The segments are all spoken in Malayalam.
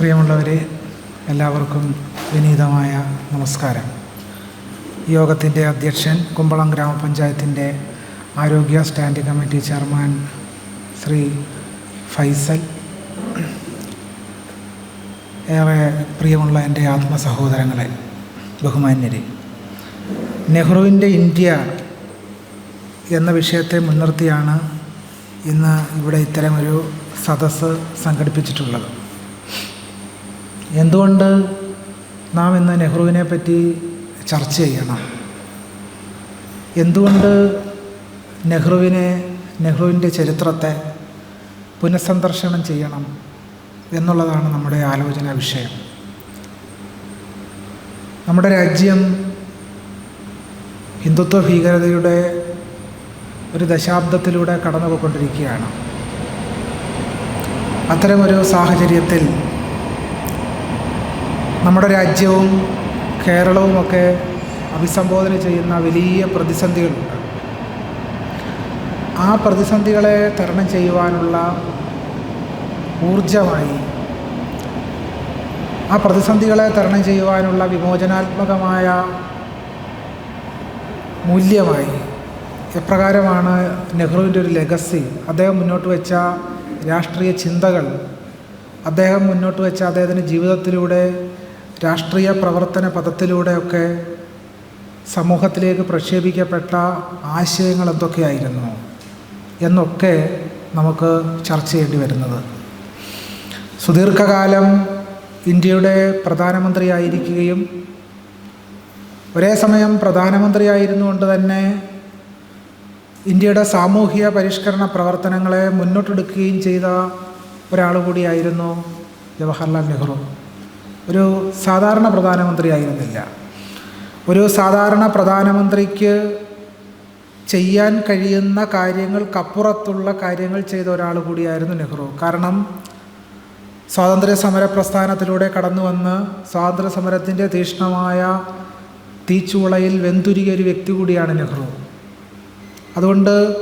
പ്രിയമുള്ളവരെ എല്ലാവർക്കും വിനീതമായ നമസ്കാരം. യോഗത്തിന്റെ അധ്യക്ഷൻ കുമ്പളം ഗ്രാമപഞ്ചായത്തിന്റെ ആരോഗ്യ standing committee chairman Shri Faisal. ഏറെ പ്രിയമുള്ള എന്റെ ആത്മസഹോദരങ്ങളെ ബഹുമാന്യരെ നെഹ്റുവിന്റെ ഇന്ത്യ എന്ന വിഷയത്തെ മുൻനിർത്തിയാണ് ഇന്ന് ഇവിടെ ഇത്തരമൊരു സദസ്സ് സംഘടിപ്പിച്ചിട്ടുള്ളത്. എന്തുകൊണ്ട് നാം ഇന്ന് നെഹ്റുവിനെ പറ്റി ചർച്ച ചെയ്യണം? എന്തുകൊണ്ട് നെഹ്റുവിനെ നെഹ്റുവിന്റെ ചരിത്രത്തെ പുനഃസന്ദർശനം ചെയ്യണം എന്നുള്ളതാണ് നമ്മുടെ ആലോചന വിഷയം. നമ്മുടെ രാജ്യം ഹിന്ദുത്വ ഭീകരതയുടെ ഒരു ദശാബ്ദത്തിലൂടെ കടന്നുപോയിക്കൊണ്ടിരിക്കുകയാണ്. അത്തരമൊരു സാഹചര്യത്തിൽ നമ്മുടെ രാജ്യവും കേരളവുമൊക്കെ അഭിസംബോധന ചെയ്യുന്ന വലിയ പ്രതിസന്ധികളുണ്ട്. ആ പ്രതിസന്ധികളെ തരണം ചെയ്യുവാനുള്ള ഊർജമായി ആ പ്രതിസന്ധികളെ തരണം ചെയ്യുവാനുള്ള വിമോചനാത്മകമായ മൂല്യമായി എപ്രകാരമാണ് നെഹ്റുവിന്റെ ഒരു ലെഗസി അദ്ദേഹം മുന്നോട്ട് വെച്ച രാഷ്ട്രീയ ചിന്തകൾ അദ്ദേഹം മുന്നോട്ട് വെച്ച അദ്ദേഹത്തിന്റെ ജീവിതത്തിലൂടെ രാഷ്ട്രീയ പ്രവർത്തന പദത്തിലൂടെയൊക്കെ സമൂഹത്തിലേക്ക് പ്രക്ഷേപിക്കപ്പെട്ട ആശയങ്ങൾ എന്തൊക്കെയായിരുന്നു എന്നൊക്കെ നമുക്ക് ചർച്ച ചെയ്യേണ്ടി വരുന്നത്. സുദീർഘകാലം ഇന്ത്യയുടെ പ്രധാനമന്ത്രിയായിരിക്കുകയും ഒരേ സമയം പ്രധാനമന്ത്രിയായിരുന്നുകൊണ്ട് തന്നെ ഇന്ത്യയുടെ സാമൂഹിക പരിഷ്കരണ പ്രവർത്തനങ്ങളെ മുന്നോട്ടെടുക്കുകയും ചെയ്ത ഒരാൾ കൂടിയായിരുന്നു ജവഹർലാൽ നെഹ്റു. ഒരു സാധാരണ പ്രധാനമന്ത്രിയായിരുന്നില്ല. ഒരു സാധാരണ പ്രധാനമന്ത്രിക്ക് ചെയ്യാൻ കഴിയുന്ന കാര്യങ്ങൾക്കപ്പുറത്തുള്ള കാര്യങ്ങൾ ചെയ്ത ഒരാൾ കൂടിയായിരുന്നു നെഹ്റു. കാരണം സ്വാതന്ത്ര്യ സമര പ്രസ്ഥാനത്തിലൂടെ കടന്നു വന്ന് സ്വാതന്ത്ര്യ സമരത്തിന്റെ തീക്ഷ്ണമായ തീച്ചുളയിൽ വെന്തുരുകിയ ഒരു വ്യക്തി കൂടിയാണ് നെഹ്റു. അതുകൊണ്ട്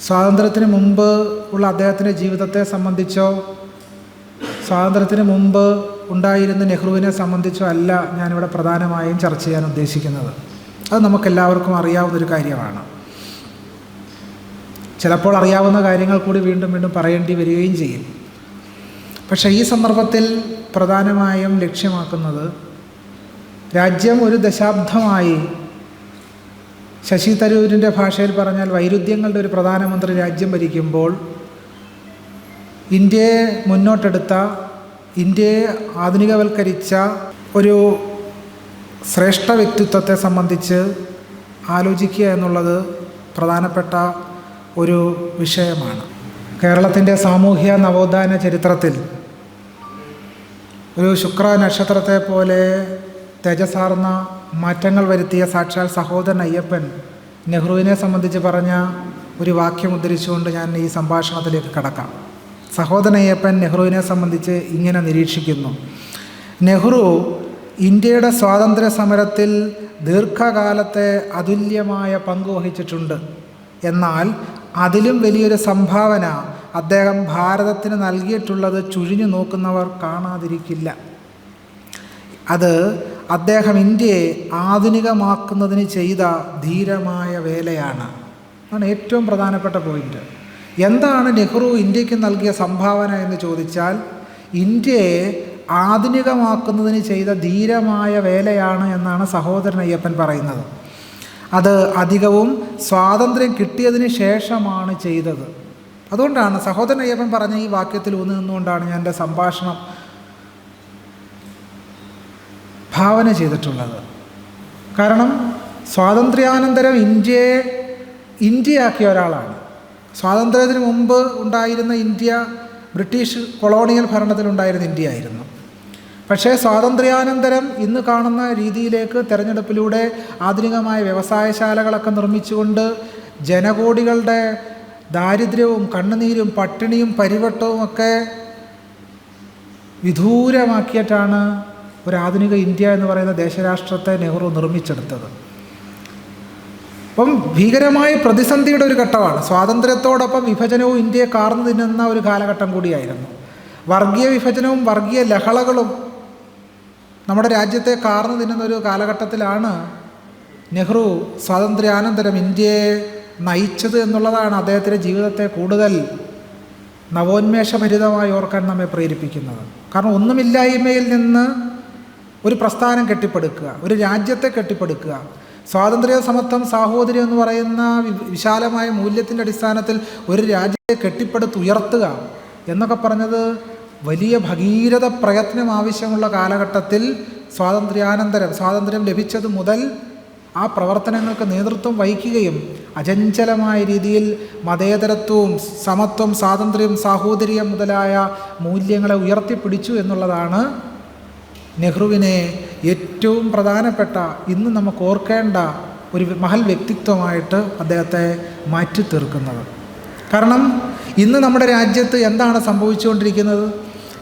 സ്വാതന്ത്ര്യത്തിന് മുമ്പ് ഉള്ള അദ്ദേഹത്തിന്റെ ജീവിതത്തെ സംബന്ധിച്ചോ സ്വാതന്ത്ര്യത്തിന് മുമ്പ് ഉണ്ടായിരുന്ന നെഹ്റുവിനെ സംബന്ധിച്ചോ അല്ല ഞാനിവിടെ പ്രധാനമായും ചർച്ച ചെയ്യാൻ ഉദ്ദേശിക്കുന്നത്. അത് നമുക്കെല്ലാവർക്കും അറിയാവുന്ന ഒരു കാര്യമാണ്. ചിലപ്പോൾ അറിയാവുന്ന കാര്യങ്ങൾ കൂടി വീണ്ടും വീണ്ടും പറയേണ്ടി വരികയും ചെയ്യും. പക്ഷേ ഈ സന്ദർഭത്തിൽ പ്രധാനമായും ലക്ഷ്യമാക്കുന്നത് രാജ്യം ഒരു ദശാബ്ദമായി ശശി തരൂരിന്റെ ഭാഷയിൽ പറഞ്ഞാൽ വൈരുദ്ധ്യങ്ങളുടെ ഒരു പ്രധാനമന്ത്രി രാജ്യം ഭരിക്കുമ്പോൾ ഇന്ത്യയെ മുന്നോട്ടെടുത്ത ഇന്ത്യയെ ആധുനികവൽക്കരിച്ച ഒരു ശ്രേഷ്ഠ വ്യക്തിത്വത്തെ സംബന്ധിച്ച് ആലോചിക്കുക എന്നുള്ളത് പ്രധാനപ്പെട്ട ഒരു വിഷയമാണ്. കേരളത്തിന്റെ സാമൂഹ്യ നവോത്ഥാന ചരിത്രത്തിൽ ഒരു ശുക്ര നക്ഷത്രത്തെ പോലെ തേജസാർന്ന മാറ്റങ്ങൾ വരുത്തിയ സാക്ഷാൽ സഹോദരൻ അയ്യപ്പൻ നെഹ്റുവിനെ സംബന്ധിച്ച് പറഞ്ഞ ഒരു വാക്യം ഉദ്ധരിച്ചുകൊണ്ട് ഞാൻ ഈ സംഭാഷണത്തിലേക്ക് കടക്കാം. സഹോദരൻ അയ്യപ്പൻ നെഹ്റുവിനെ സംബന്ധിച്ച് ഇങ്ങനെ നിരീക്ഷിക്കുന്നു. നെഹ്റു ഇന്ത്യയുടെ സ്വാതന്ത്ര്യ സമരത്തിൽ ദീർഘകാലത്തെ അതുല്യമായ പങ്ക് വഹിച്ചിട്ടുണ്ട്. എന്നാൽ അതിലും വലിയൊരു സംഭാവന അദ്ദേഹം ഭാരതത്തിന് നൽകിയിട്ടുള്ളത് ചുഴിഞ്ഞു നോക്കുന്നവർ കാണാതിരിക്കില്ല. അത് അദ്ദേഹം ഇന്ത്യയെ ആധുനികമാക്കുന്നതിന് ചെയ്ത ധീരമായ വേലയാണ്. അതാണ് ഏറ്റവും പ്രധാനപ്പെട്ട പോയിന്റ് എന്താണ് നെഹ്റു ഇന്ത്യയ്ക്ക് നൽകിയ സംഭാവന എന്ന് ചോദിച്ചാൽ ഇന്ത്യയെ ആധുനികമാക്കുന്നതിന് ചെയ്ത ധീരമായ വേലയാണ് എന്നാണ് സഹോദരൻ അയ്യപ്പൻ പറയുന്നത്. അത് അധികവും സ്വാതന്ത്ര്യം കിട്ടിയതിന് ശേഷമാണ് ചെയ്തത്. അതുകൊണ്ടാണ് സഹോദരൻ അയ്യപ്പൻ പറഞ്ഞ ഈ വാക്യത്തിൽ ഊന്നി നിന്നുകൊണ്ടാണ് ഞാൻ എന്റെ സംഭാഷണം ഭാവന ചെയ്തിട്ടുള്ളത്. കാരണം സ്വാതന്ത്ര്യാനന്തരം ഇന്ത്യയെ ഇന്ത്യയാക്കിയ ഒരാളാണ്. സ്വാതന്ത്ര്യത്തിന് മുമ്പ് ഉണ്ടായിരുന്ന ഇന്ത്യ ബ്രിട്ടീഷ് കൊളോണിയൽ ഭരണത്തിലുണ്ടായിരുന്ന ഇന്ത്യ ആയിരുന്നു. പക്ഷേ സ്വാതന്ത്ര്യാനന്തരം ഇന്ന് കാണുന്ന രീതിയിലേക്ക് തെരഞ്ഞെടുപ്പിലൂടെ ആധുനികമായ വ്യവസായശാലകളൊക്കെ നിർമ്മിച്ചുകൊണ്ട് ജനകോടികളുടെ ദാരിദ്ര്യവും കണ്ണുനീരും പട്ടിണിയും പരിവട്ടവും ഒക്കെ വിദൂരമാക്കിയിട്ടാണ് ഒരു ആധുനിക ഇന്ത്യ എന്ന് പറയുന്ന ദേശരാഷ്ട്രത്തെ നെഹ്റു നിർമ്മിച്ചെടുത്തത്. അപ്പം ഭീകരമായ പ്രതിസന്ധിയുടെ ഒരു ഘട്ടമാണ്. സ്വാതന്ത്ര്യത്തോടൊപ്പം വിഭജനവും ഇന്ത്യയെ കാർന്നു തിന്നുന്ന ഒരു കാലഘട്ടം കൂടിയായിരുന്നു. വർഗീയ വിഭജനവും വർഗീയ ലഹളകളും നമ്മുടെ രാജ്യത്തെ കാർന്നു തിന്നുന്ന ഒരു കാലഘട്ടത്തിലാണ് നെഹ്റു സ്വാതന്ത്ര്യാനന്തരം ഇന്ത്യയെ നയിച്ചത് എന്നുള്ളതാണ് അദ്ദേഹത്തിന്റെ ജീവിതത്തെ കൂടുതൽ നവോന്മേഷഭരിതമായി ഓർക്കാൻ നമ്മെ പ്രേരിപ്പിക്കുന്നത്. കാരണം ഒന്നുമില്ലായ്മയിൽ നിന്ന് ഒരു പ്രസ്ഥാനം കെട്ടിപ്പടുക്കുക ഒരു രാജ്യത്തെ കെട്ടിപ്പടുക്കുക സ്വാതന്ത്ര്യ സമത്വം സാഹോദര്യം എന്ന് പറയുന്ന വിശാലമായ മൂല്യത്തിന്റെ അടിസ്ഥാനത്തിൽ ഒരു രാജ്യത്തെ കെട്ടിപ്പടുത്തുയർത്തുക എന്നൊക്കെ പറഞ്ഞത് വലിയ ഭഗീരഥ പ്രയത്നം ആവശ്യമുള്ള കാലഘട്ടത്തിൽ സ്വാതന്ത്ര്യാനന്തരം സ്വാതന്ത്ര്യം ലഭിച്ചത് മുതൽ ആ പ്രവർത്തനങ്ങൾക്ക് നേതൃത്വം വഹിക്കുകയും അചഞ്ചലമായ രീതിയിൽ മതേതരത്വവും സമത്വം സ്വാതന്ത്ര്യം സാഹോദര്യം മുതലായ മൂല്യങ്ങളെ ഉയർത്തിപ്പിടിച്ചു എന്നുള്ളതാണ് നെഹ്റുവിനെ ഏറ്റവും പ്രധാനപ്പെട്ട ഇന്ന് നമുക്ക് ഓർക്കേണ്ട ഒരു മഹൽ വ്യക്തിത്വമായിട്ട് അദ്ദേഹത്തെ മാറ്റി തീർക്കുന്നത് കാരണം ഇന്ന് നമ്മുടെ രാജ്യത്ത് എന്താണ് സംഭവിച്ചുകൊണ്ടിരിക്കുന്നത്?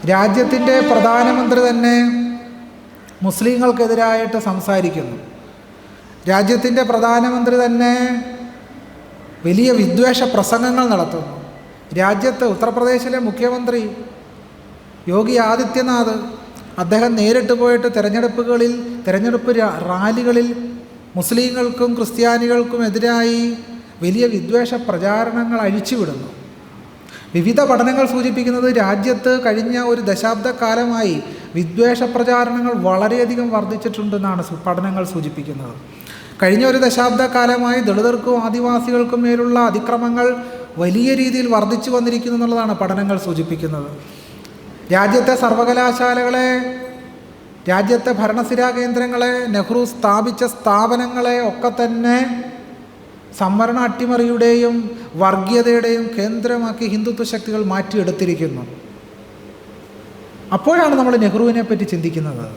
രാജ്യത്തിന്റെ പ്രധാനമന്ത്രി തന്നെ മുസ്ലിങ്ങൾക്കെതിരായിട്ട് സംസാരിക്കുന്നു. രാജ്യത്തിന്റെ പ്രധാനമന്ത്രി തന്നെ വലിയ വിദ്വേഷ പ്രസംഗങ്ങൾ നടത്തുന്നു. രാജ്യത്ത് ഉത്തർപ്രദേശിലെ മുഖ്യമന്ത്രി യോഗി ആദിത്യനാഥ് അദ്ദേഹം നേരിട്ട് പോയിട്ട് തിരഞ്ഞെടുപ്പുകളിൽ തിരഞ്ഞെടുപ്പ് റാലികളിൽ മുസ്ലിങ്ങൾക്കും ക്രിസ്ത്യാനികൾക്കും എതിരായി വലിയ വിദ്വേഷ പ്രചാരണങ്ങൾ അഴിച്ചുവിടുന്നു. വിവിധ പഠനങ്ങൾ സൂചിപ്പിക്കുന്നത് രാജ്യത്ത് കഴിഞ്ഞ ഒരു ദശാബ്ദക്കാലമായി വിദ്വേഷ പ്രചാരണങ്ങൾ വളരെയധികം വർദ്ധിച്ചിട്ടുണ്ടെന്നാണ് പഠനങ്ങൾ സൂചിപ്പിക്കുന്നത്. കഴിഞ്ഞ ഒരു ദശാബ്ദക്കാലമായി ദളിതർക്കും ആദിവാസികൾക്കും മേലുള്ള അതിക്രമങ്ങൾ വലിയ രീതിയിൽ വർദ്ധിച്ചു വന്നിരിക്കുന്നു എന്നുള്ളതാണ് പഠനങ്ങൾ സൂചിപ്പിക്കുന്നത്. രാജ്യത്തെ സർവകലാശാലകളെ രാജ്യത്തെ ഭരണസിരാ കേന്ദ്രങ്ങളെ നെഹ്റു സ്ഥാപിച്ച സ്ഥാപനങ്ങളെ ഒക്കെ തന്നെ സംവരണ അട്ടിമറിയുടെയും വർഗീയതയുടെയും കേന്ദ്രമാക്കി ഹിന്ദുത്വ ശക്തികൾ മാറ്റിയെടുത്തിരിക്കുന്നു. അപ്പോഴാണ് നമ്മൾ നെഹ്റുവിനെ പറ്റി ചിന്തിക്കുന്നത്.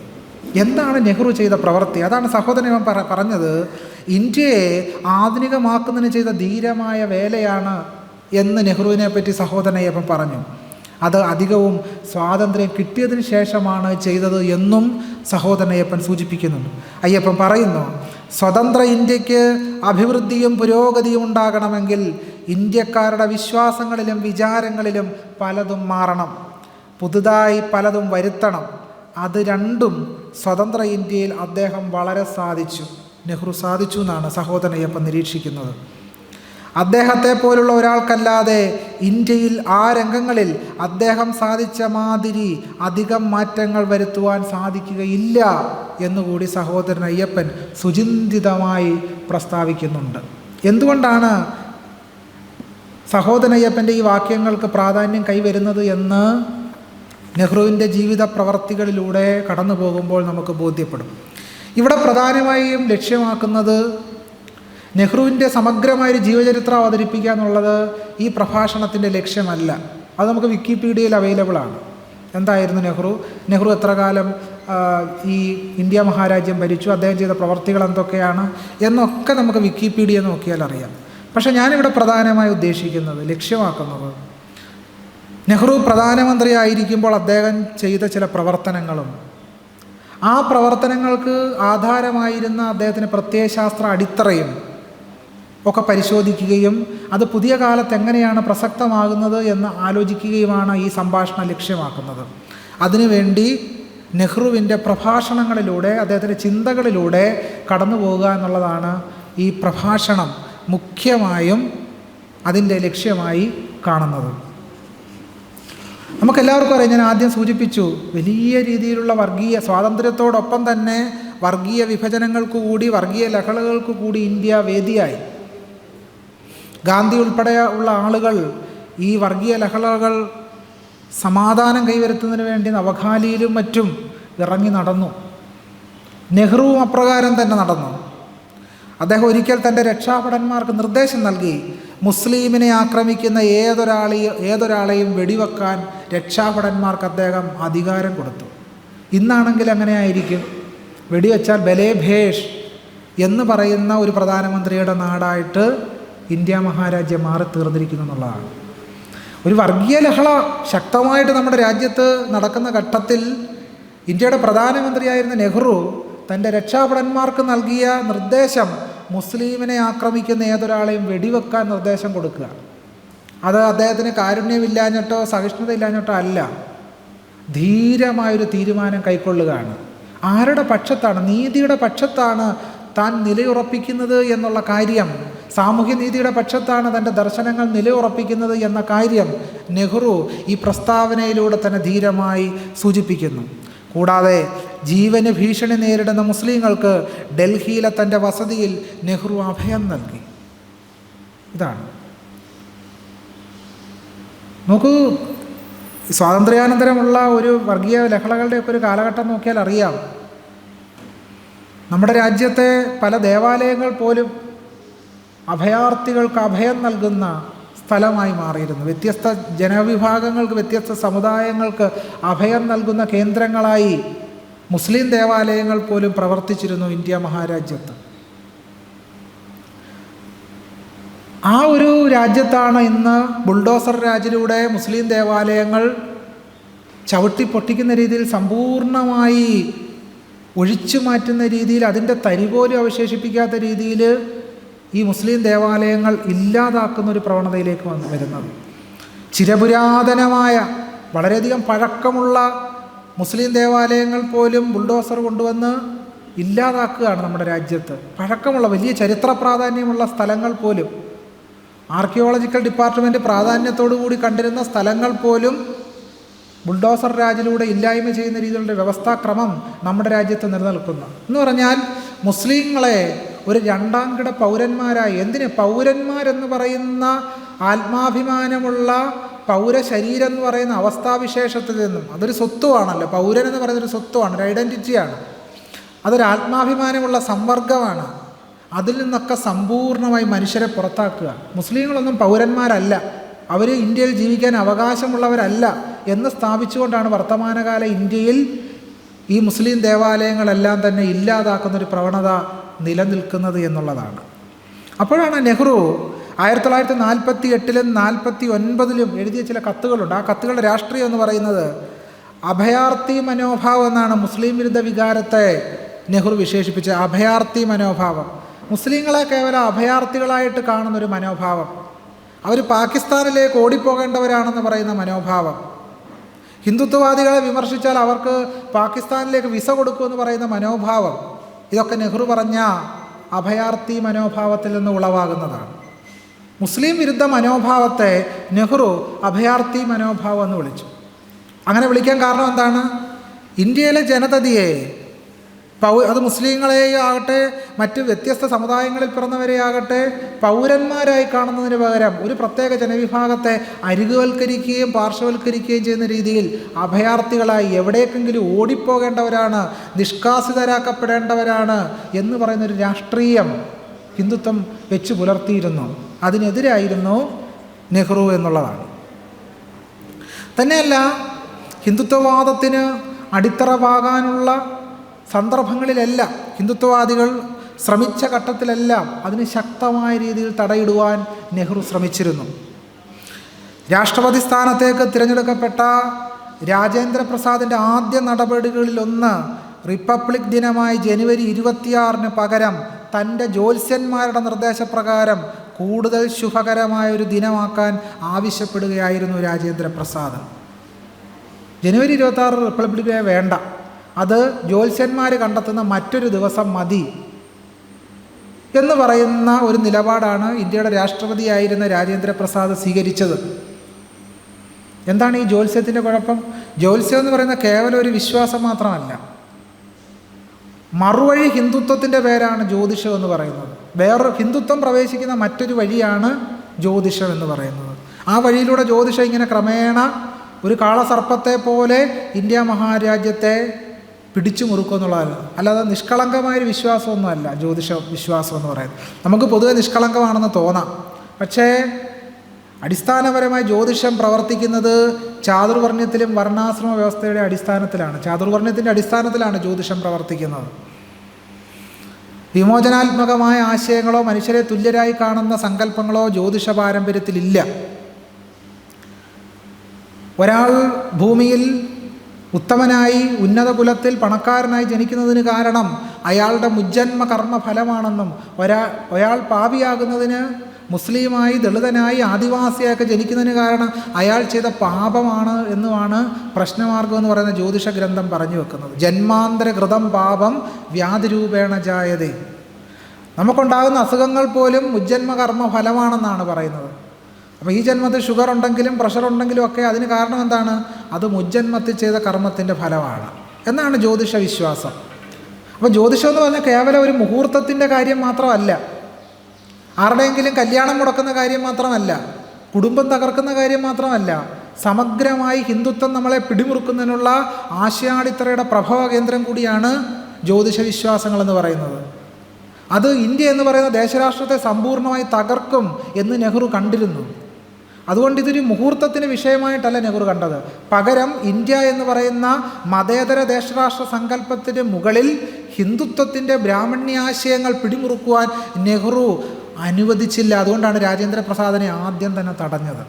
എന്താണ് നെഹ്റു ചെയ്ത പ്രവൃത്തി? അതാണ് സഹോദരൻ പറ പറഞ്ഞത്. ഇന്ത്യയെ ആധുനികമാക്കുന്നതിന് ചെയ്ത ധീരമായ വേലയാണ് എന്ന് നെഹ്റുവിനെ പറ്റി സഹോദരൻ പറഞ്ഞു. അത് അധികവും സ്വാതന്ത്ര്യം കിട്ടിയതിന് ശേഷമാണ് ചെയ്തത് എന്നും സഹോദരൻ അയ്യപ്പൻ സൂചിപ്പിക്കുന്നുണ്ട്. അയ്യപ്പൻ പറയുന്നു സ്വതന്ത്ര ഇന്ത്യയ്ക്ക് അഭിവൃദ്ധിയും പുരോഗതിയും ഉണ്ടാകണമെങ്കിൽ ഇന്ത്യക്കാരുടെ വിശ്വാസങ്ങളിലും വിചാരങ്ങളിലും പലതും മാറണം. പുതുതായി പലതും വരുത്തണം. അത് രണ്ടും സ്വതന്ത്ര ഇന്ത്യയിൽ അദ്ദേഹം വളരെ സാധിച്ചു. നെഹ്റു സാധിച്ചു എന്നാണ് സഹോദരയ്യപ്പൻ നിരീക്ഷിക്കുന്നത്. അദ്ദേഹത്തെ പോലുള്ള ഒരാൾക്കല്ലാതെ ഇന്ത്യയിൽ ആ രംഗങ്ങളിൽ അദ്ദേഹം സാധിച്ച മാതിരി അധികം മാറ്റങ്ങൾ വരുത്തുവാൻ സാധിക്കുകയില്ല എന്നുകൂടി സഹോദരൻ അയ്യപ്പൻ സുചിന്തിതമായി പ്രസ്താവിക്കുന്നുണ്ട്. എന്തുകൊണ്ടാണ് സഹോദരൻ അയ്യപ്പന്റെ ഈ വാക്യങ്ങൾക്ക് പ്രാധാന്യം കൈവരുന്നത് എന്ന് നെഹ്റുവിന്റെ ജീവിത പ്രവർത്തികളിലൂടെ കടന്നു പോകുമ്പോൾ നമുക്ക് ബോധ്യപ്പെടും. ഇവിടെ പ്രധാനമായും ലക്ഷ്യമാക്കുന്നത് നെഹ്റുവിന്റെ സമഗ്രമായൊരു ജീവചരിത്രം അവതരിപ്പിക്കുക എന്നുള്ളത് ഈ പ്രഭാഷണത്തിന്റെ ലക്ഷ്യമല്ല. അത് നമുക്ക് വിക്കിപീഡിയയിൽ അവൈലബിൾ ആണ്. എന്തായിരുന്നു നെഹ്റു? നെഹ്റു എത്ര കാലം ഈ ഇന്ത്യ മഹാരാജ്യം ഭരിച്ചു? അദ്ദേഹം ചെയ്ത പ്രവർത്തികൾ എന്തൊക്കെയാണ്? എന്നൊക്കെ നമുക്ക് വിക്കിപീഡിയ നോക്കിയാൽ അറിയാം. പക്ഷേ ഞാനിവിടെ പ്രധാനമായി ഉദ്ദേശിക്കുന്നത് ലക്ഷ്യമാക്കുന്നത് നെഹ്റു പ്രധാനമന്ത്രിയായിരിക്കുമ്പോൾ അദ്ദേഹം ചെയ്ത ചില പ്രവർത്തനങ്ങളും ആ പ്രവർത്തനങ്ങൾക്ക് ആധാരമായിരുന്ന അദ്ദേഹത്തിന് പ്രത്യയശാസ്ത്ര അടിത്തറയും ഒക്കെ പരിശോധിക്കുകയും അത് പുതിയ കാലത്ത് എങ്ങനെയാണ് പ്രസക്തമാകുന്നത് എന്ന് ആലോചിക്കുകയുമാണ് ഈ സംഭാഷണം ലക്ഷ്യമാക്കുന്നത്. അതിനുവേണ്ടി നെഹ്റുവിന്റെ പ്രഭാഷണങ്ങളിലൂടെ അദ്ദേഹത്തിന്റെ ചിന്തകളിലൂടെ കടന്നു പോകുക എന്നുള്ളതാണ് ഈ പ്രഭാഷണം മുഖ്യമായും അതിന്റെ ലക്ഷ്യമായി കാണുന്നത്. നമുക്കെല്ലാവർക്കും അറിയാം ഞാൻ ആദ്യം സൂചിപ്പിച്ചു വലിയ രീതിയിലുള്ള വർഗീയ സ്വാതന്ത്ര്യത്തോടൊപ്പം തന്നെ വർഗീയ വിഭജനങ്ങൾക്ക് കൂടി വർഗീയ ലഹളകൾക്ക് കൂടി ഇന്ത്യ വേദിയായി. ഗാന്ധി ഉൾപ്പെടെ ഉള്ള ആളുകൾ ഈ വർഗീയ ലഹളകൾ സമാധാനം കൈവരുത്തുന്നതിന് വേണ്ടി നവഖാലിയിലും മറ്റും ഇറങ്ങി നടന്നു. നെഹ്റുവും അപ്രകാരം തന്നെ നടന്നു. അദ്ദേഹം ഒരിക്കൽ തന്റെ രക്ഷാഭടന്മാർക്ക് നിർദ്ദേശം നൽകി മുസ്ലീമിനെ ആക്രമിക്കുന്ന ഏതൊരാളെയും ഏതൊരാളെയും വെടിവെക്കാൻ രക്ഷാഭടന്മാർക്ക് അദ്ദേഹം അധികാരം കൊടുത്തു. ഇന്നാണെങ്കിൽ അങ്ങനെ ആയിരിക്കും. വെടിവെച്ചാൽ ബലേ ഭേഷ് എന്ന് പറയുന്ന ഒരു പ്രധാനമന്ത്രിയുടെ നാടായിട്ട് ഇന്ത്യ മഹാരാജ്യം മാറി തീർന്നിരിക്കുന്നു എന്നുള്ളതാണ്. ഒരു വർഗീയ ലഹള ശക്തമായിട്ട് നമ്മുടെ രാജ്യത്ത് നടക്കുന്ന ഘട്ടത്തിൽ ഇന്ത്യയുടെ പ്രധാനമന്ത്രിയായിരുന്ന നെഹ്റു തന്റെ രക്ഷാഭടന്മാർക്ക് നൽകിയ നിർദ്ദേശം മുസ്ലിമിനെ ആക്രമിക്കുന്ന ഏതൊരാളെയും വെടിവെക്കാൻ നിർദ്ദേശം കൊടുക്കുക. അത് അദ്ദേഹത്തിന് കാരുണ്യമില്ലാഞ്ഞിട്ടോ സഹിഷ്ണുതയില്ലാഞ്ഞിട്ടോ അല്ല. ധീരമായൊരു തീരുമാനം കൈക്കൊള്ളുകയാണ്. ആരുടെ പക്ഷത്താണ് നീതിയുടെ പക്ഷത്താണ് താൻ നിലയുറപ്പിക്കുന്നത് എന്നുള്ള കാര്യം സാമൂഹ്യനീതിയുടെ പക്ഷത്താണ് തന്റെ ദർശനങ്ങൾ നിലയുറപ്പിക്കുന്നത് എന്ന കാര്യം നെഹ്റു ഈ പ്രസ്താവനയിലൂടെ തന്നെ ധീരമായി സൂചിപ്പിക്കുന്നു. കൂടാതെ ജീവന് ഭീഷണി നേരിടുന്ന മുസ്ലിങ്ങൾക്ക് ഡൽഹിയിലെ തന്റെ വസതിയിൽ നെഹ്റു അഭയം നൽകി. ഇതാണ്. നോക്കൂ സ്വാതന്ത്ര്യാനന്തരമുള്ള ഒരു വർഗീയ ലഹളകളുടെയൊക്കെ ഒരു കാലഘട്ടം നോക്കിയാൽ അറിയാം. നമ്മുടെ രാജ്യത്തെ പല ദേവാലയങ്ങൾ പോലും അഭയാർത്ഥികൾക്ക് അഭയം നൽകുന്ന സ്ഥലമായി മാറിയിരുന്നു. വ്യത്യസ്ത ജനവിഭാഗങ്ങൾക്ക് വ്യത്യസ്ത സമുദായങ്ങൾക്ക് അഭയം നൽകുന്ന കേന്ദ്രങ്ങളായി മുസ്ലിം ദേവാലയങ്ങൾ പോലും പ്രവർത്തിച്ചിരുന്നു ഇന്ത്യ മഹാരാജ്യത്ത്. ആ ഒരു രാജ്യത്താണ് ഇന്ന് ബുൾഡോസർ രാജിലൂടെ മുസ്ലിം ദേവാലയങ്ങൾ ചവിട്ടി പൊട്ടിക്കുന്ന രീതിയിൽ സമ്പൂർണമായി ഒഴിച്ചു മാറ്റുന്ന രീതിയിൽ അതിന്റെ തരി പോലും അവശേഷിപ്പിക്കാത്ത രീതിയിൽ ഈ മുസ്ലിം ദേവാലയങ്ങൾ ഇല്ലാതാക്കുന്ന ഒരു പ്രവണതയിലേക്ക് വന്ന് വരുന്നത്. ചിരപുരാതനമായ വളരെയധികം പഴക്കമുള്ള മുസ്ലിം ദേവാലയങ്ങൾ പോലും ബുൾഡോസർ കൊണ്ടുവന്ന് ഇല്ലാതാക്കുകയാണ് നമ്മുടെ രാജ്യത്ത്. പഴക്കമുള്ള വലിയ ചരിത്ര പ്രാധാന്യമുള്ള സ്ഥലങ്ങൾ പോലും ആർക്കിയോളജിക്കൽ ഡിപ്പാർട്ട്മെന്റ് പ്രാധാന്യത്തോടു കൂടി കണ്ടിരുന്ന സ്ഥലങ്ങൾ പോലും ബുൾഡോസർ രാജിലൂടെ ഇല്ലായ്മ ചെയ്യുന്ന രീതിയിലുള്ള വ്യവസ്ഥാക്രമം നമ്മുടെ രാജ്യത്ത് നിലനിൽക്കുന്നു. എന്ന് പറഞ്ഞാൽ മുസ്ലിങ്ങളെ ഒരു രണ്ടാം കിട പൗരന്മാരായി. എന്തിന്? പൗരന്മാരെന്ന് പറയുന്ന ആത്മാഭിമാനമുള്ള പൗരശരീരം എന്ന് പറയുന്ന അവസ്ഥാവിശേഷത്തിൽ നിന്നും. അതൊരു സ്വത്വമാണല്ലോ പൗരൻ എന്ന് പറയുന്നൊരു സ്വത്വമാണ് ഒരു ഐഡന്റിറ്റിയാണ് അതൊരു ആത്മാഭിമാനമുള്ള സംവർഗമാണ് അതിൽ നിന്നൊക്കെ സമ്പൂർണമായി മനുഷ്യരെ പുറത്താക്കുക. മുസ്ലിങ്ങളൊന്നും പൗരന്മാരല്ല. അവർ ഇന്ത്യയിൽ ജീവിക്കാൻ അവകാശമുള്ളവരല്ല എന്ന് സ്ഥാപിച്ചുകൊണ്ടാണ് വർത്തമാനകാല ഇന്ത്യയിൽ ഈ മുസ്ലിം ദേവാലയങ്ങളെല്ലാം തന്നെ ഇല്ലാതാക്കുന്നൊരു പ്രവണത നിലനിൽക്കുന്നത് എന്നുള്ളതാണ്. അപ്പോഴാണ് നെഹ്റു ആയിരത്തി തൊള്ളായിരത്തി നാൽപ്പത്തി എട്ടിലും നാൽപ്പത്തി ഒൻപതിലും എഴുതിയ ചില കത്തുകളുണ്ട്. ആ കത്തുകളുടെ രാഷ്ട്രീയം എന്ന് പറയുന്നത് അഭയാർത്ഥി മനോഭാവം എന്നാണ് മുസ്ലിം വിരുദ്ധ വികാരത്തെ നെഹ്റു വിശേഷിപ്പിച്ച അഭയാർത്ഥി മനോഭാവം. മുസ്ലിങ്ങളെ കേവലം അഭയാർത്ഥികളായിട്ട് കാണുന്നൊരു മനോഭാവം. അവർ പാകിസ്ഥാനിലേക്ക് ഓടിപ്പോകേണ്ടവരാണെന്ന് പറയുന്ന മനോഭാവം. ഹിന്ദുത്വവാദികളെ വിമർശിച്ചാൽ അവർക്ക് പാകിസ്ഥാനിലേക്ക് വിസ കൊടുക്കുമെന്ന് പറയുന്ന മനോഭാവം. ഇതൊക്കെ നെഹ്റു പറഞ്ഞ അഭയാർത്ഥി മനോഭാവത്തിൽ നിന്ന് ഉളവാകുന്നതാണ്. മുസ്ലിം വിരുദ്ധ മനോഭാവത്തെ നെഹ്റു അഭയാർത്ഥി മനോഭാവം എന്ന് വിളിച്ചു. അങ്ങനെ വിളിക്കാൻ കാരണം എന്താണ്? ഇന്ത്യയിലെ ജനതതിയെ പൗ അത് മുസ്ലിങ്ങളെ ആകട്ടെ മറ്റ് വ്യത്യസ്ത സമുദായങ്ങളിൽ പിറന്നവരെ ആകട്ടെ പൗരന്മാരായി കാണുന്നതിന് പകരം ഒരു പ്രത്യേക ജനവിഭാഗത്തെ അരികുവൽക്കരിക്കുകയും പാർശ്വവൽക്കരിക്കുകയും ചെയ്യുന്ന രീതിയിൽ അഭയാർത്ഥികളായി എവിടേക്കെങ്കിലും ഓടിപ്പോകേണ്ടവരാണ് നിഷ്കാസിതരാക്കപ്പെടേണ്ടവരാണ് എന്ന് പറയുന്ന ഒരു രാഷ്ട്രീയം ഹിന്ദുത്വം വെച്ച് പുലർത്തിയിരുന്നു. അതിനെതിരായിരുന്നു നെഹ്റു എന്നുള്ളതാണ്. തന്നെയല്ല ഹിന്ദുത്വവാദത്തിന് അടിത്തറവാകാനുള്ള സന്ദർഭങ്ങളിലെല്ലാം ഹിന്ദുത്വവാദികൾ ശ്രമിച്ച ഘട്ടത്തിലെല്ലാം അതിന് ശക്തമായ രീതിയിൽ തടയിടുവാൻ നെഹ്റു ശ്രമിച്ചിരുന്നു. രാഷ്ട്രപതി സ്ഥാനത്തേക്ക് തിരഞ്ഞെടുക്കപ്പെട്ട രാജേന്ദ്ര പ്രസാദിന്റെ ആദ്യ നടപടികളിലൊന്ന് റിപ്പബ്ലിക് ദിനമായി ജനുവരി ഇരുപത്തിയാറിന് പകരം തന്റെ ജ്യോത്സ്യന്മാരുടെ നിർദ്ദേശപ്രകാരം കൂടുതൽ ശുഭകരമായ ഒരു ദിനമാക്കാൻ ആവശ്യപ്പെടുകയായിരുന്നു രാജേന്ദ്രപ്രസാദ്. ജനുവരി ഇരുപത്താറ് റിപ്പബ്ലിക് ഡേ വേണ്ട. അത് ജ്യോത്സ്യന്മാർ കണ്ടെത്തുന്ന മറ്റൊരു ദിവസം മതി എന്ന് പറയുന്ന ഒരു നിലപാടാണ് ഇന്ത്യയുടെ രാഷ്ട്രപതിയായിരുന്ന രാജേന്ദ്ര പ്രസാദ് സ്വീകരിച്ചത്. എന്താണ് ഈ ജ്യോത്സ്യത്തിന്റെ കുഴപ്പം? ജ്യോത്സ്യം എന്ന് പറയുന്ന കേവലം ഒരു വിശ്വാസം മാത്രമല്ല. മറുവഴി ഹിന്ദുത്വത്തിന്റെ പേരാണ് ജ്യോതിഷം എന്ന് പറയുന്നത്. വേറൊരു ഹിന്ദുത്വം പ്രവേശിക്കുന്ന മറ്റൊരു വഴിയാണ് ജ്യോതിഷം എന്ന് പറയുന്നത്. ആ വഴിയിലൂടെ ജ്യോതിഷം ഇങ്ങനെ ക്രമേണ ഒരു കാളസർപ്പത്തെ പോലെ ഇന്ത്യ മഹാരാജ്യത്തെ പിടിച്ചു മുറുക്കുക എന്നുള്ളതല്ല. അല്ലാതെ നിഷ്കളങ്കമായൊരു വിശ്വാസമൊന്നുമല്ല ജ്യോതിഷ വിശ്വാസം എന്ന് പറയുന്നത്. നമുക്ക് പൊതുവെ നിഷ്കളങ്കമാണെന്ന് തോന്നാം. പക്ഷേ അടിസ്ഥാനപരമായി ജ്യോതിഷം പ്രവർത്തിക്കുന്നത് ചാതുർവർണയത്തിലും വർണാശ്രമ വ്യവസ്ഥയുടെ അടിസ്ഥാനത്തിലാണ്. ചാതുർവർണയത്തിന്റെ അടിസ്ഥാനത്തിലാണ് ജ്യോതിഷം പ്രവർത്തിക്കുന്നത്. വിമോചനാത്മകമായ ആശയങ്ങളോ മനുഷ്യരെ തുല്യരായി കാണുന്ന സങ്കല്പങ്ങളോ ജ്യോതിഷ പാരമ്പര്യത്തിലില്ല. ഒരാൾ ഭൂമിയിൽ ഉത്തമനായി ഉന്നത കുലത്തിൽ പണക്കാരനായി ജനിക്കുന്നതിന് കാരണം അയാളുടെ മുജ്ജന്മ കർമ്മ ഫലമാണെന്നും ഒരാ ഒരാൾ പാപിയാകുന്നതിന് മുസ്ലിമായി ദളിതനായി ആദിവാസിയായൊക്കെ ജനിക്കുന്നതിന് കാരണം അയാൾ ചെയ്ത പാപമാണ് എന്നുമാണ് പ്രശ്നമാർഗം എന്ന് പറയുന്ന ജ്യോതിഷ ഗ്രന്ഥം പറഞ്ഞു വെക്കുന്നത്. ജന്മാന്തര കൃതം പാപം വ്യാധിരൂപേണ ജായതേ. നമുക്കുണ്ടാകുന്ന അസുഖങ്ങൾ പോലും മുജ്ജന്മ കർമ്മ ഫലമാണെന്നാണ് പറയുന്നത്. അപ്പോൾ ഈ ജന്മത്തിൽ ഷുഗർ ഉണ്ടെങ്കിലും പ്രഷർ ഉണ്ടെങ്കിലും ഒക്കെ അതിന് കാരണം എന്താണ്? അത് മുജ്ജന്മത്തിൽ ചെയ്ത കർമ്മത്തിന്റെ ഫലമാണ്. എന്നാണ് ജ്യോതിഷ വിശ്വാസം. അപ്പോൾ ജ്യോതിഷം എന്ന് പറഞ്ഞാൽ കേവലം ഒരു മുഹൂർത്തത്തിന്റെ കാര്യം മാത്രമല്ല. ആരുടെയെങ്കിലും കല്യാണം മുടക്കുന്ന കാര്യം മാത്രമല്ല. കുടുംബം തകർക്കുന്ന കാര്യം മാത്രമല്ല. സമഗ്രമായി ഹിന്ദുത്വം നമ്മളെ പിടിമുറുക്കുന്നതിനുള്ള ആശയാടിത്തറയുടെ പ്രഭവ കേന്ദ്രം കൂടിയാണ് ജ്യോതിഷ വിശ്വാസങ്ങൾ എന്ന് പറയുന്നത്. അത് ഇന്ത്യ എന്ന് പറയുന്ന ദേശരാഷ്ട്രത്തെ സമ്പൂർണമായി തകർക്കും എന്ന് നെഹ്റു കണ്ടിരുന്നു. അതുകൊണ്ട് ഇതൊരു മുഹൂർത്തത്തിന് വിഷയമായിട്ടല്ല നെഹ്റു കണ്ടത്. പകരം ഇന്ത്യ എന്ന് പറയുന്ന മതേതര ദേശരാഷ്ട്ര സങ്കല്പത്തിന് മുകളിൽ ഹിന്ദുത്വത്തിന്റെ ബ്രാഹ്മണ്യാശയങ്ങൾ പിടിമുറുക്കുവാൻ നെഹ്റു അനുവദിച്ചില്ല. അതുകൊണ്ടാണ് രാജേന്ദ്ര പ്രസാദിനെ ആദ്യം തന്നെ തടഞ്ഞത്.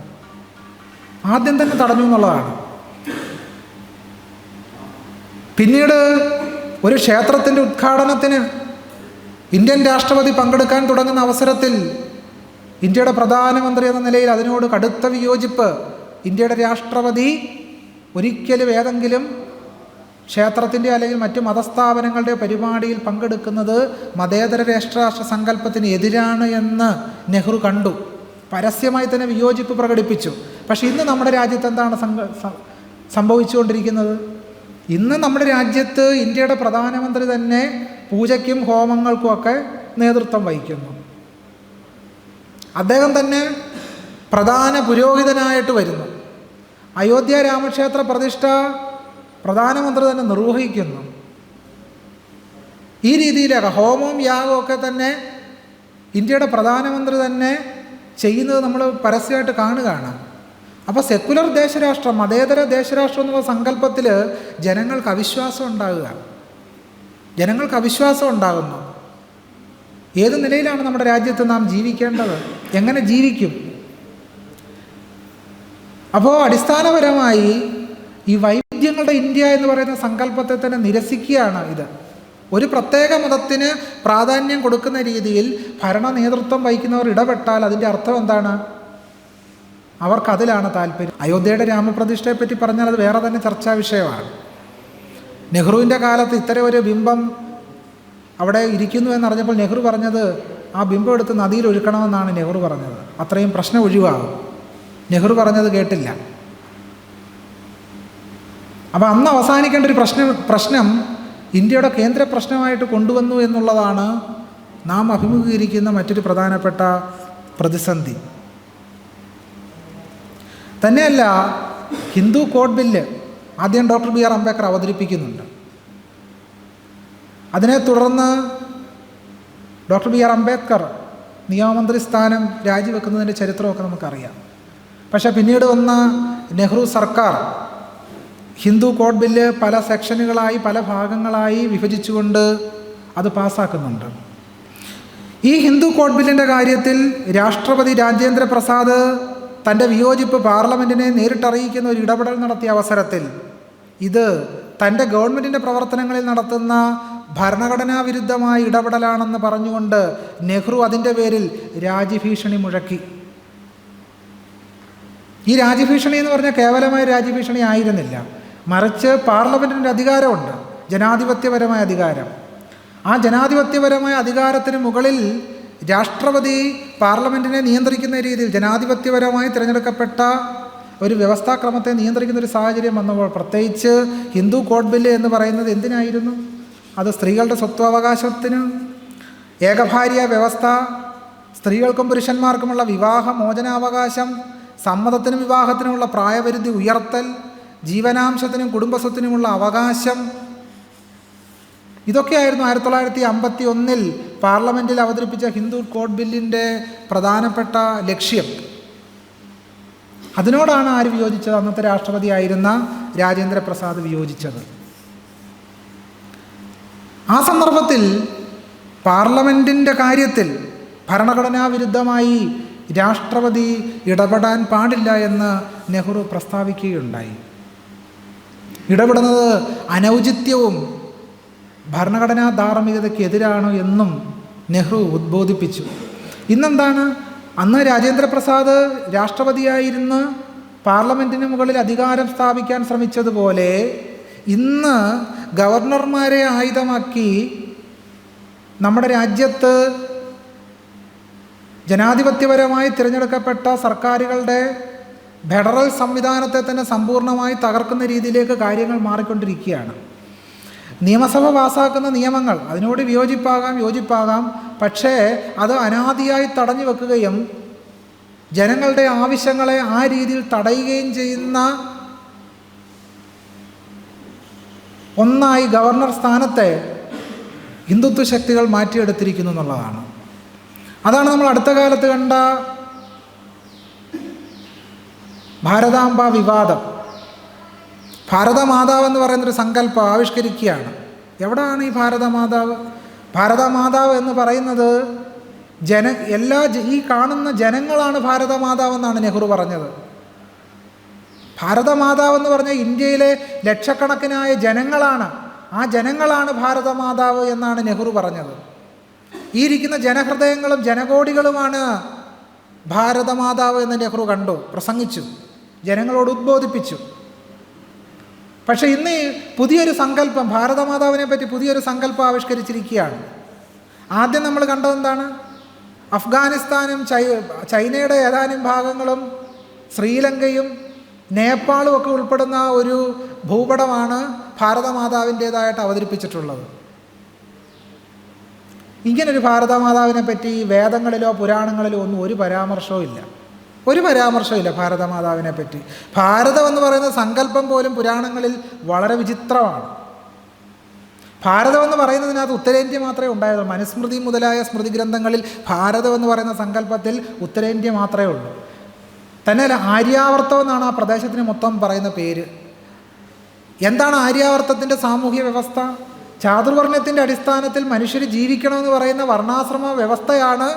ആദ്യം തന്നെ തടഞ്ഞു എന്നുള്ളതാണ്. പിന്നീട് ഒരു ക്ഷേത്രത്തിന്റെ ഉദ്ഘാടനത്തിന് ഇന്ത്യൻ രാഷ്ട്രപതി പങ്കെടുക്കാൻ തുടങ്ങുന്ന അവസരത്തിൽ ഇന്ത്യയുടെ പ്രധാനമന്ത്രി എന്ന നിലയിൽ അതിനോട് കടുത്ത വിയോജിപ്പ് ഇന്ത്യയുടെ രാഷ്ട്രപതി ഒരിക്കലും ഏതെങ്കിലും ക്ഷേത്രത്തിന്റെ അല്ലെങ്കിൽ മറ്റ് മതസ്ഥാപനങ്ങളുടെ പരിപാടിയിൽ പങ്കെടുക്കുന്നത് മതേതര രാഷ്ട്രാഷ്ട്ര സങ്കല്പത്തിന് എതിരാണ് എന്ന് നെഹ്റു കണ്ടു. പരസ്യമായി തന്നെ വിയോജിപ്പ് പ്രകടിപ്പിച്ചു. പക്ഷേ ഇന്ന് നമ്മുടെ രാജ്യത്ത് എന്താണ് സംഭവിച്ചുകൊണ്ടിരിക്കുന്നത്? ഇന്ന് നമ്മുടെ രാജ്യത്ത് ഇന്ത്യയുടെ പ്രധാനമന്ത്രി തന്നെ പൂജയ്ക്കും ഹോമങ്ങൾക്കുമൊക്കെ നേതൃത്വം വഹിക്കുന്നു. അദ്ദേഹം തന്നെ പ്രധാന പുരോഹിതനായിട്ട് വരുന്നു. അയോധ്യ രാമക്ഷേത്ര പ്രതിഷ്ഠ പ്രധാനമന്ത്രി തന്നെ നിർവഹിക്കുന്നു. ഈ രീതിയിലൊക്കെ ഹോമവും യാഗവും ഒക്കെ തന്നെ ഇന്ത്യയുടെ പ്രധാനമന്ത്രി തന്നെ ചെയ്യുന്നത് നമ്മൾ പരസ്യമായിട്ട് കാണുകയാണ്. അപ്പോൾ സെക്കുലർ ദേശരാഷ്ട്രം മതേതര ദേശരാഷ്ട്രം എന്നുള്ള സങ്കല്പത്തിൽ ജനങ്ങൾക്ക് അവിശ്വാസം ഉണ്ടാകുക. ജനങ്ങൾക്ക് അവിശ്വാസം ഉണ്ടാകുന്നു. ഏത് നിലയിലാണ് നമ്മുടെ രാജ്യത്ത് നാം ജീവിക്കേണ്ടത്? എങ്ങനെ ജീവിക്കും? അപ്പോൾ അടിസ്ഥാനപരമായി ഈ വൈവിധ്യങ്ങളുടെ ഇന്ത്യ എന്ന് പറയുന്ന സങ്കല്പത്തെ തന്നെ നിരസിക്കുകയാണ് ഇത്. ഒരു പ്രത്യേക മതത്തിന് പ്രാധാന്യം കൊടുക്കുന്ന രീതിയിൽ ഭരണ നേതൃത്വം വഹിക്കുന്നവർ ഇടപെട്ടാൽ അതിന്റെ അർത്ഥം എന്താണ്? അവർക്കതിലാണ് താല്പര്യം. അയോധ്യയുടെ രാമപ്രതിഷ്ഠയെ പറ്റി പറഞ്ഞാൽ അത് വേറെ തന്നെ ചർച്ചാ വിഷയമാണ്. നെഹ്റുവിന്റെ കാലത്ത് ഇത്തരം ഒരു ബിംബം അവിടെ ഇരിക്കുന്നു എന്നറിഞ്ഞപ്പോൾ നെഹ്റു പറഞ്ഞത് ആ ബിംബം എടുത്ത് നദിയിൽ ഒഴുക്കണമെന്നാണ് നെഹ്റു പറഞ്ഞത്. അത്രയും പ്രശ്നം ഒഴിവാകും നെഹ്റു പറഞ്ഞത് കേട്ടില്ല. അപ്പോൾ അന്ന് അവസാനിക്കേണ്ട ഒരു പ്രശ്നം പ്രശ്നം ഇന്ത്യയുടെ കേന്ദ്ര പ്രശ്നമായിട്ട് കൊണ്ടുവന്നു എന്നുള്ളതാണ് നാം അഭിമുഖീകരിക്കുന്ന മറ്റൊരു പ്രധാനപ്പെട്ട പ്രതിസന്ധി. തന്നെയല്ല ഹിന്ദു കോഡ് ബില്ല് ആദ്യം ഡോക്ടർ ബി ആർ അംബേദ്കർ അവതരിപ്പിക്കുന്നുണ്ട്. അതിനെ തുടർന്ന് ഡോക്ടർ ബി ആർ അംബേദ്കർ നിയമമന്ത്രി സ്ഥാനം രാജിവെക്കുന്നതിന്റെ ചരിത്രമൊക്കെ നമുക്കറിയാം. പക്ഷേ പിന്നീട് വന്ന നെഹ്റു സർക്കാർ ഹിന്ദു കോഡ് ബില്ല് പല സെക്ഷനുകളായി പല ഭാഗങ്ങളായി വിഭജിച്ചുകൊണ്ട് അത് പാസ്സാക്കുന്നുണ്ട്. ഈ ഹിന്ദു കോഡ് ബില്ലിന്റെ കാര്യത്തിൽ രാഷ്ട്രപതി രാജേന്ദ്ര പ്രസാദ് തന്റെ വിയോജിപ്പ് പാർലമെന്റിനെ നേരിട്ടറിയിക്കുന്ന ഒരു ഇടപെടൽ നടത്തിയ അവസരത്തിൽ ഇത് തന്റെ ഗവൺമെന്റിന്റെ പ്രവർത്തനങ്ങളിൽ നടത്തുന്ന ഭരണഘടനാ വിരുദ്ധമായ ഇടപെടലാണെന്ന് പറഞ്ഞുകൊണ്ട് നെഹ്റു അതിന്റെ പേരിൽ രാജ്യഭീഷണി മുഴക്കി. ഈ രാജ്യഭീഷണി എന്ന് പറഞ്ഞാൽ കേവലമായ രാജ്യഭീഷണി ആയിരുന്നില്ല. മറിച്ച് പാർലമെന്റിന്റെ അധികാരമുണ്ട്. ജനാധിപത്യപരമായ അധികാരം. ആ ജനാധിപത്യപരമായ അധികാരത്തിന് മുകളിൽ രാഷ്ട്രപതി പാർലമെന്റിനെ നിയന്ത്രിക്കുന്ന രീതിയിൽ ജനാധിപത്യപരമായി തിരഞ്ഞെടുക്കപ്പെട്ട ഒരു വ്യവസ്ഥാക്രമത്തെ നിയന്ത്രിക്കുന്ന ഒരു സാഹചര്യം വന്നപ്പോൾ പ്രത്യേകിച്ച് ഹിന്ദു കോഡ് ബില്ല് എന്ന് പറയുന്നത് എന്തിനായിരുന്നു? അത് സ്ത്രീകളുടെ സ്വത്വാവകാശത്തിന് ഏകഭാര്യ വ്യവസ്ഥ സ്ത്രീകൾക്കും പുരുഷന്മാർക്കുമുള്ള വിവാഹ മോചനാവകാശം സമ്മതത്തിനും വിവാഹത്തിനുമുള്ള പ്രായപരിധി ഉയർത്തൽ ജീവനാംശത്തിനും കുടുംബസ്വത്തിനുമുള്ള അവകാശം. ഇതൊക്കെയായിരുന്നു ആയിരത്തി തൊള്ളായിരത്തി അമ്പത്തി ഒന്നിൽ പാർലമെന്റിൽ അവതരിപ്പിച്ച ഹിന്ദു കോഡ് ബില്ലിന്റെ പ്രധാനപ്പെട്ട ലക്ഷ്യം. അതിനോടാണ് ആര് വിയോജിച്ചത്? അന്നത്തെ രാഷ്ട്രപതിയായിരുന്ന രാജേന്ദ്ര വിയോജിച്ചത്. ആ സന്ദർഭത്തിൽ പാർലമെന്റിന്റെ കാര്യത്തിൽ ഭരണഘടനാ വിരുദ്ധമായി രാഷ്ട്രപതി ഇടപെടാൻ പാടില്ല എന്ന് നെഹ്റു പ്രസ്താവിക്കുകയുണ്ടായി. ഇടപെടുന്നത് അനൗചിത്യവും ഭരണഘടനാ ധാർമ്മികതയ്ക്ക് എതിരാണ് എന്നും നെഹ്റു ഉദ്ബോധിപ്പിച്ചു. ഇന്നെന്താണ്? അന്ന് രാജേന്ദ്രപ്രസാദ് രാഷ്ട്രപതിയായിരുന്ന് പാർലമെന്റിന് മുകളിൽ അധികാരം സ്ഥാപിക്കാൻ ശ്രമിച്ചതുപോലെ ഇന്ന് ഗവർണർമാരെ ആയുധമാക്കി നമ്മുടെ രാജ്യത്ത് ജനാധിപത്യപരമായി തിരഞ്ഞെടുക്കപ്പെട്ട സർക്കാരുകളുടെ ഫെഡറൽ സംവിധാനത്തെ തന്നെ സമ്പൂർണമായി തകർക്കുന്ന രീതിയിലേക്ക് കാര്യങ്ങൾ മാറിക്കൊണ്ടിരിക്കുകയാണ്. നിയമസഭ പാസ്സാക്കുന്ന നിയമങ്ങൾ അതിനോട് വിയോജിപ്പാകാം യോജിപ്പാകാം. പക്ഷേ അത് അനാദിയായി തടഞ്ഞു വെക്കുകയും ജനങ്ങളുടെ ആവശ്യങ്ങളെ ആ രീതിയിൽ തടയുകയും ചെയ്യുന്ന ഒന്നായി ഗവർണർ സ്ഥാനത്തെ ഹിന്ദുത്വ ശക്തികൾ മാറ്റിയെടുത്തിരിക്കുന്നു എന്നുള്ളതാണ്. അതാണ് നമ്മൾ അടുത്ത കാലത്ത് കണ്ട ഭാരതാംബ വിവാദം. ഭാരതമാതാവ് എന്ന് പറയുന്നൊരു സങ്കല്പം ആവിഷ്കരിക്കുകയാണ്. എവിടാണ് ഈ ഭാരതമാതാവ്? ഭാരതമാതാവ് എന്ന് പറയുന്നത് ജന എല്ലാ ഈ കാണുന്ന ജനങ്ങളാണ് ഭാരതമാതാവ് എന്നാണ് നെഹ്റു പറഞ്ഞത്. ഭാരതമാതാവ് എന്ന് പറഞ്ഞാൽ ഇന്ത്യയിലെ ലക്ഷക്കണക്കിനായ ജനങ്ങളാണ്. ആ ജനങ്ങളാണ് ഭാരതമാതാവ് എന്നാണ് നെഹ്റു പറഞ്ഞത്. ഈ ഇരിക്കുന്ന ജനഹൃദയങ്ങളും ജനകോടികളുമാണ് ഭാരതമാതാവ് എന്ന് നെഹ്റു കണ്ടു പ്രസംഗിച്ചു ജനങ്ങളോട് ഉദ്ബോധിപ്പിച്ചു. പക്ഷേ ഇന്ന് പുതിയൊരു സങ്കല്പം ഭാരതമാതാവിനെ പറ്റി പുതിയൊരു സങ്കല്പം ആവിഷ്കരിച്ചിരിക്കുകയാണ്. ആദ്യം നമ്മൾ കണ്ടതെന്താണ് അഫ്ഗാനിസ്ഥാനും ചൈ ചൈനയുടെ ഏതാനും ഭാഗങ്ങളും ശ്രീലങ്കയും നേപ്പാളും ഒക്കെ ഉൾപ്പെടുന്ന ഒരു ഭൂപടമാണ് ഭാരതമാതാവിന്റേതായിട്ട് അവതരിപ്പിച്ചിട്ടുള്ളത്. ഇങ്ങനൊരു ഭാരതമാതാവിനെ പറ്റി വേദങ്ങളിലോ പുരാണങ്ങളിലോ ഒന്നും ഒരു പരാമർശവും ഇല്ല. ഒരു പരാമർശവും ഇല്ല ഭാരതമാതാവിനെ പറ്റി ഭാരതം എന്ന് പറയുന്ന സങ്കല്പം പോലും പുരാണങ്ങളിൽ വളരെ വിചിത്രമാണ്. ഭാരതം എന്ന് പറയുന്നതിനകത്ത് ഉത്തരേന്ത്യ മാത്രമേ ഉണ്ടായുള്ളൂ. മനുസ്മൃതി മുതലായ സ്മൃതി ഗ്രന്ഥങ്ങളിൽ ഭാരതം എന്ന് പറയുന്ന സങ്കല്പത്തിൽ ഉത്തരേന്ത്യ മാത്രമേ ഉള്ളൂ. തന്നെയല്ല ആര്യാവർത്തം എന്നാണ് ആ പ്രദേശത്തിന് മൊത്തം പറയുന്ന പേര്. എന്താണ് ആര്യാവർത്തത്തിന്റെ സാമൂഹ്യ വ്യവസ്ഥ? ചാതുർവർണത്തിന്റെ അടിസ്ഥാനത്തിൽ മനുഷ്യർ ജീവിക്കണമെന്ന് പറയുന്ന വർണാശ്രമ വ്യവസ്ഥയാണ്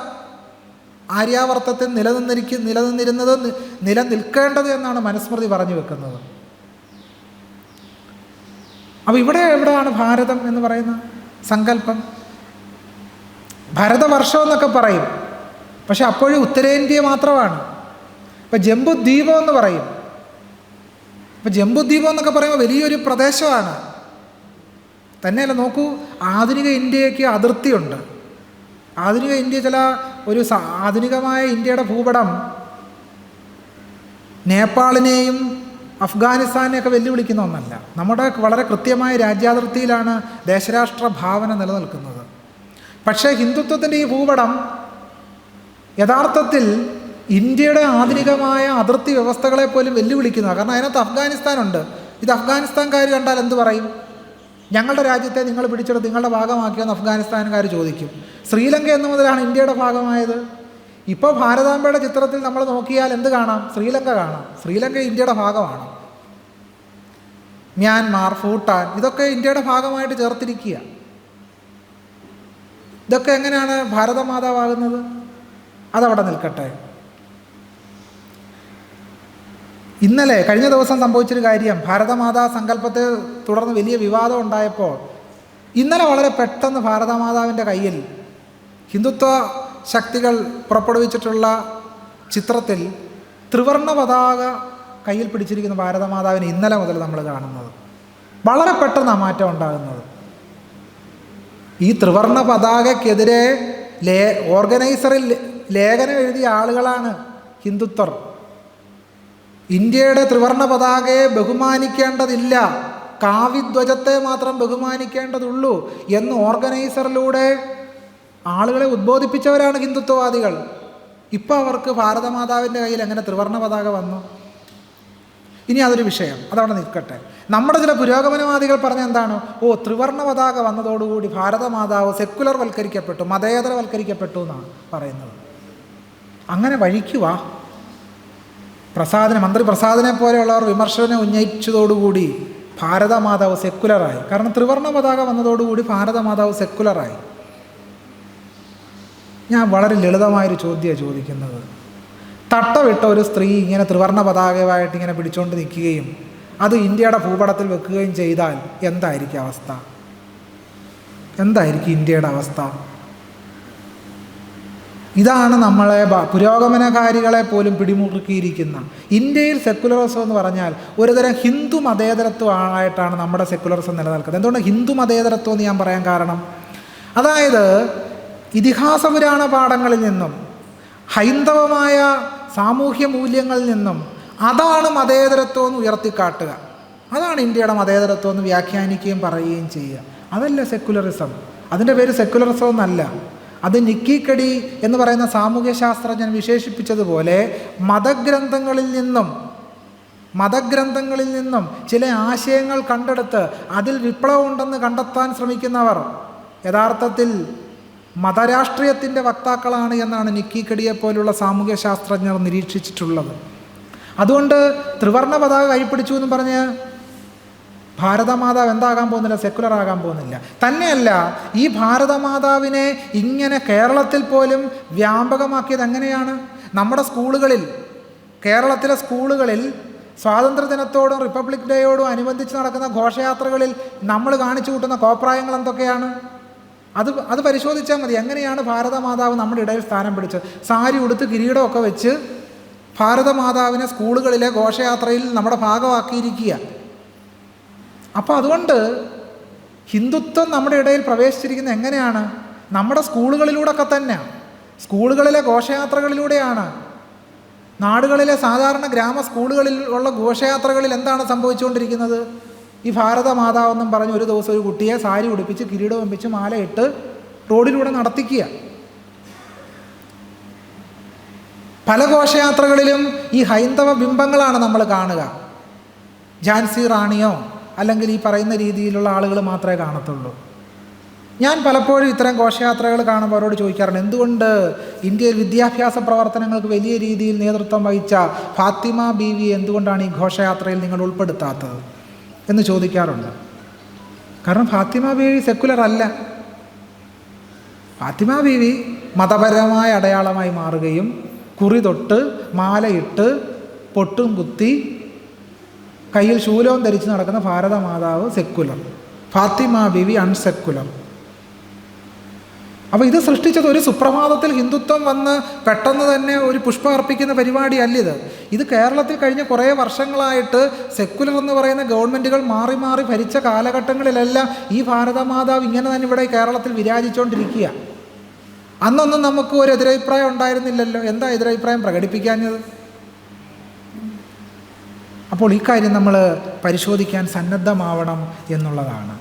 ആര്യാവർത്തത്തിൽ നിലനിന്നിരിക്ക നിലനിന്നിരുന്നത് നിലനിൽക്കേണ്ടത് എന്നാണ് മനുസ്മൃതി പറഞ്ഞു വെക്കുന്നത്. അപ്പോൾ ഇവിടെ എവിടെയാണ് ഭാരതം എന്ന് പറയുന്ന സങ്കല്പം? ഭരതവർഷം എന്നൊക്കെ പറയും. പക്ഷെ അപ്പോഴും ഉത്തരേന്ത്യ മാത്രമാണ്. ഇപ്പം ജംബുദ്വീപം എന്ന് പറയും. ഇപ്പം ജംബുദ്വീപം എന്നൊക്കെ പറയുമ്പോൾ വലിയൊരു പ്രദേശമാണ്. തന്നെയല്ല നോക്കൂ ആധുനിക ഇന്ത്യയ്ക്ക് അതിർത്തിയുണ്ട്. ആധുനിക ഇന്ത്യ ചില ഒരു ആധുനികമായ ഇന്ത്യയുടെ ഭൂപടം നേപ്പാളിനെയും അഫ്ഗാനിസ്ഥാനെയൊക്കെ വെല്ലുവിളിക്കുന്ന ഒന്നല്ല. നമ്മുടെ വളരെ കൃത്യമായ രാജ്യാതിർത്തിയിലാണ് ദേശരാഷ്ട്ര ഭാവന നിലനിൽക്കുന്നത്. പക്ഷേ ഹിന്ദുത്വത്തിന്റെ ഈ ഭൂപടം യഥാർത്ഥത്തിൽ ഇന്ത്യയുടെ ആധുനികമായ അതിർത്തി വ്യവസ്ഥകളെ പോലും വെല്ലുവിളിക്കുന്നതാണ് കാരണം അതിനകത്ത് അഫ്ഗാനിസ്ഥാനുണ്ട്. ഇത് അഫ്ഗാനിസ്ഥാൻകാർ കണ്ടാൽ എന്ത് പറയും? ഞങ്ങളുടെ രാജ്യത്തെ നിങ്ങൾ പിടിച്ചെടുത്ത് നിങ്ങളുടെ ഭാഗമാക്കിയെന്ന് അഫ്ഗാനിസ്ഥാൻകാർ ചോദിക്കും. ശ്രീലങ്ക എന്ന് മുതലാണ് ഇന്ത്യയുടെ ഭാഗമായത്. ഇപ്പോൾ ഭാരതാംബയുടെ ചിത്രത്തിൽ നമ്മൾ നോക്കിയാൽ എന്ത് കാണാം? ശ്രീലങ്ക കാണാം. ശ്രീലങ്ക ഇന്ത്യയുടെ ഭാഗമാണ്. മ്യാൻമാർ ഭൂട്ടാൻ ഇതൊക്കെ ഇന്ത്യയുടെ ഭാഗമായിട്ട് ചേർത്തിരിക്കുക. ഇതൊക്കെ എങ്ങനെയാണ് ഭാരതമാതാവാകുന്നത്? അതവിടെ നിൽക്കട്ടെ. ഇന്നലെ കഴിഞ്ഞ ദിവസം സംഭവിച്ചൊരു കാര്യം. ഭാരതമാതാ സങ്കല്പത്തെ തുടർന്ന് വലിയ വിവാദം ഉണ്ടായപ്പോൾ ഇന്നലെ വളരെ പെട്ടെന്ന് ഭാരതമാതാവിന്റെ കയ്യിൽ ഹിന്ദുത്വ ശക്തികൾ പുറപ്പെടുവിച്ചിട്ടുള്ള ചിത്രത്തിൽ ത്രിവർണ പതാക കയ്യിൽ പിടിച്ചിരിക്കുന്ന ഭാരതമാതാവിനെ ഇന്നലെ മുതൽ നമ്മൾ കാണുന്നത്. വളരെ പെട്ടെന്നാണ് മാറ്റം ഉണ്ടാകുന്നത്. ഈ ത്രിവർണ പതാകയ്ക്കെതിരെ ലേ ഓർഗനൈസറിൽ ലേഖനം എഴുതിയ ആളുകളാണ് ഹിന്ദുത്വർ. ഇന്ത്യയുടെ ത്രിവർണ പതാകയെ ബഹുമാനിക്കേണ്ടതില്ല. കാവിധ്വജത്തെ മാത്രം ബഹുമാനിക്കേണ്ടതുള്ളൂ എന്ന് ഓർഗനൈസറിലൂടെ ആളുകളെ ഉദ്ബോധിപ്പിച്ചവരാണ് ഹിന്ദുത്വവാദികൾ. ഇപ്പോൾ അവർക്ക് ഭാരതമാതാവിന്റെ കയ്യിൽ എങ്ങനെ ത്രിവർണ പതാക വന്നു? ഇനി അതൊരു വിഷയം. അതവിടെ നിൽക്കട്ടെ. നമ്മുടെ ചില പുരോഗമനവാദികൾ പറഞ്ഞ എന്താണ്? ഓ ത്രിവർണ പതാക വന്നതോടുകൂടി ഭാരതമാതാവ് സെക്കുലർ വൽക്കരിക്കപ്പെട്ടു മതേതരവൽക്കരിക്കപ്പെട്ടു എന്നാണ് പറയുന്നത്. അങ്ങനെ വഴിക്കുവാ പ്രസാദിനെ മന്ത്രി പ്രസാദിനെ പോലെയുള്ളവർ വിമർശനം ഉന്നയിച്ചതോടുകൂടി ഭാരതമാതാവ് സെക്കുലറായി കാരണം ത്രിവർണ പതാക വന്നതോടുകൂടി ഭാരതമാതാവ് സെക്കുലറായി ഞാൻ വളരെ ലളിതമായൊരു ചോദ്യമാണ് ചോദിക്കുന്നത്. തട്ടവിട്ട ഒരു സ്ത്രീ ഇങ്ങനെ ത്രിവർണ പതാകയുമായിട്ട് ഇങ്ങനെ പിടിച്ചുകൊണ്ട് നിൽക്കുകയും അത് ഇന്ത്യയുടെ ഭൂപടത്തിൽ വെക്കുകയും ചെയ്താൽ എന്തായിരിക്കും അവസ്ഥ? എന്തായിരിക്കും ഇന്ത്യയുടെ അവസ്ഥ? ഇതാണ് നമ്മളെ പുരോഗമനകാരികളെ പോലും പിടിമുറുക്കിയിരിക്കുന്ന. ഇന്ത്യയിൽ സെക്കുലറിസം എന്ന് പറഞ്ഞാൽ ഒരുതരം ഹിന്ദു മതേതരത്വമായിട്ടാണ് നമ്മുടെ സെക്കുലറിസം നിലനിൽക്കുന്നത്. എന്തുകൊണ്ട് ഹിന്ദു മതേതരത്വം എന്ന് ഞാൻ പറയാൻ കാരണം? അതായത് ഇതിഹാസ പുരാണ പാഠങ്ങളിൽ നിന്നും ഹൈന്ദവമായ സാമൂഹ്യ മൂല്യങ്ങളിൽ നിന്നും അതാണ് മതേതരത്വം എന്ന് ഉയർത്തിക്കാട്ടുക. അതാണ് ഇന്ത്യയുടെ മതേതരത്വം എന്ന് വ്യാഖ്യാനിക്കുകയും പറയുകയും ചെയ്യുക. അതല്ല സെക്കുലറിസം അതിന്റെ പേര് സെക്കുലറിസം എന്നല്ല. അത് നിക്കിക്കടി എന്ന് പറയുന്ന സാമൂഹ്യ ശാസ്ത്രജ്ഞൻ വിശേഷിപ്പിച്ചതുപോലെ മതഗ്രന്ഥങ്ങളിൽ നിന്നും മതഗ്രന്ഥങ്ങളിൽ നിന്നും ചില ആശയങ്ങൾ കണ്ടെടുത്ത് അതിൽ വിപ്ലവം ഉണ്ടെന്ന് കണ്ടെത്താൻ ശ്രമിക്കുന്നവർ യഥാർത്ഥത്തിൽ മതരാഷ്ട്രീയത്തിന്റെ വക്താക്കളാണ് എന്നാണ് നിക്കിക്കടിയെ പോലുള്ള സാമൂഹ്യ ശാസ്ത്രജ്ഞർ നിരീക്ഷിച്ചിട്ടുള്ളത്. അതുകൊണ്ട് ത്രിവർണ പതാക കൈപ്പിടിച്ചു എന്ന് പറഞ്ഞ് ഭാരതമാതാവ് എന്താകാൻ പോകുന്നില്ല? സെക്കുലർ ആകാൻ പോകുന്നില്ല. തന്നെയല്ല ഈ ഭാരതമാതാവിനെ ഇങ്ങനെ കേരളത്തിൽ പോലും വ്യാപകമാക്കിയത് എങ്ങനെയാണ്? നമ്മുടെ സ്കൂളുകളിൽ കേരളത്തിലെ സ്കൂളുകളിൽ സ്വാതന്ത്ര്യദിനത്തോടും റിപ്പബ്ലിക് ഡേയോടും അനുബന്ധിച്ച് നടക്കുന്ന ഘോഷയാത്രകളിൽ നമ്മൾ കാണിച്ചു കൂട്ടുന്ന കോപ്രായങ്ങൾ എന്തൊക്കെയാണ്? അത് അത് പരിശോധിച്ചാൽ മതി. എങ്ങനെയാണ് ഭാരതമാതാവ് നമ്മുടെ ഇടയിൽ സ്ഥാനം പിടിച്ചത്? സാരി ഉടുത്ത് കിരീടമൊക്കെ വെച്ച് ഭാരതമാതാവിനെ സ്കൂളുകളിലെ ഘോഷയാത്രയിൽ നമ്മുടെ ഭാഗമാക്കിയിരിക്കുക. അപ്പോൾ അതുകൊണ്ട് ഹിന്ദുത്വം നമ്മുടെ ഇടയിൽ പ്രവേശിച്ചിരിക്കുന്നത് എങ്ങനെയാണ്? നമ്മുടെ സ്കൂളുകളിലൂടെയൊക്കെ തന്നെയാണ്. സ്കൂളുകളിലെ ഘോഷയാത്രകളിലൂടെയാണ്. നാടുകളിലെ സാധാരണ ഗ്രാമ സ്കൂളുകളിൽ ഉള്ള ഘോഷയാത്രകളിൽ എന്താണ് സംഭവിച്ചുകൊണ്ടിരിക്കുന്നത്? ഈ ഭാരതമാതാവെന്നും പറഞ്ഞ് ഒരു ദിവസം ഒരു കുട്ടിയെ സാരി ഉടുപ്പിച്ച് കിരീടം വെപ്പിച്ച് മാലയിട്ട് റോഡിലൂടെ നടത്തിക്കുക. പല ഘോഷയാത്രകളിലും ഈ ഹൈന്ദവ ബിംബങ്ങളാണ് നമ്മൾ കാണുക. ഝാൻസി റാണിയോ അല്ലെങ്കിൽ ഈ പറയുന്ന രീതിയിലുള്ള ആളുകൾ മാത്രമേ കാണത്തുള്ളൂ. ഞാൻ പലപ്പോഴും ഇത്തരം ഘോഷയാത്രകൾ കാണുമ്പോൾ അവരോട് ചോദിക്കാറുണ്ട് എന്തുകൊണ്ട് ഇന്ത്യയിൽ വിദ്യാഭ്യാസ പ്രവർത്തനങ്ങൾക്ക് വലിയ രീതിയിൽ നേതൃത്വം വഹിച്ച ഫാത്തിമ ബീവി എന്തുകൊണ്ടാണ് ഈ ഘോഷയാത്രയിൽ നിങ്ങൾ ഉൾപ്പെടുത്താത്തത്? എന്ന് ചോദിക്കാറുണ്ട്. കാരണം ഫാത്തിമ ബീവി സെക്കുലർ അല്ല. ഫാത്തിമ ബീവി മതപരമായ അടയാളമായി മാറുകയും കുറി തൊട്ട് മാലയിട്ട് പൊട്ടും കുത്തി കയ്യിൽ ശൂലവും ധരിച്ച് നടക്കുന്ന ഭാരതമാതാവ് സെക്കുലർ ഫാത്തിമ ബീവി അൺസെക്കുലർ അപ്പോൾ ഇത് സൃഷ്ടിച്ചത് ഒരു സുപ്രഭാതത്തിൽ ഹിന്ദുത്വം വന്ന് പെട്ടെന്ന് തന്നെ ഒരു പുഷ്പം അർപ്പിക്കുന്ന പരിപാടി അല്ലിത് ഇത് കേരളത്തിൽ കഴിഞ്ഞ കുറേ വർഷങ്ങളായിട്ട് സെക്കുലർ എന്ന് പറയുന്ന ഗവൺമെന്റുകൾ മാറി മാറി ഭരിച്ച കാലഘട്ടങ്ങളിലെല്ലാം ഈ ഭാരതമാതാവ് ഇങ്ങനെ തന്നെ ഇവിടെ കേരളത്തിൽ വിരാജിച്ചുകൊണ്ടിരിക്കുക അന്നൊന്നും നമുക്ക് ഒരു എതിരഭിപ്രായം ഉണ്ടായിരുന്നില്ലല്ലോ. എന്താ എതിരഭിപ്രായം പ്രകടിപ്പിക്കാഞ്ഞത്? അപ്പോൾ ഈ കാര്യം നമ്മൾ പരിശോധിക്കാൻ സന്നദ്ധമാവണം എന്നുള്ളതാണ്.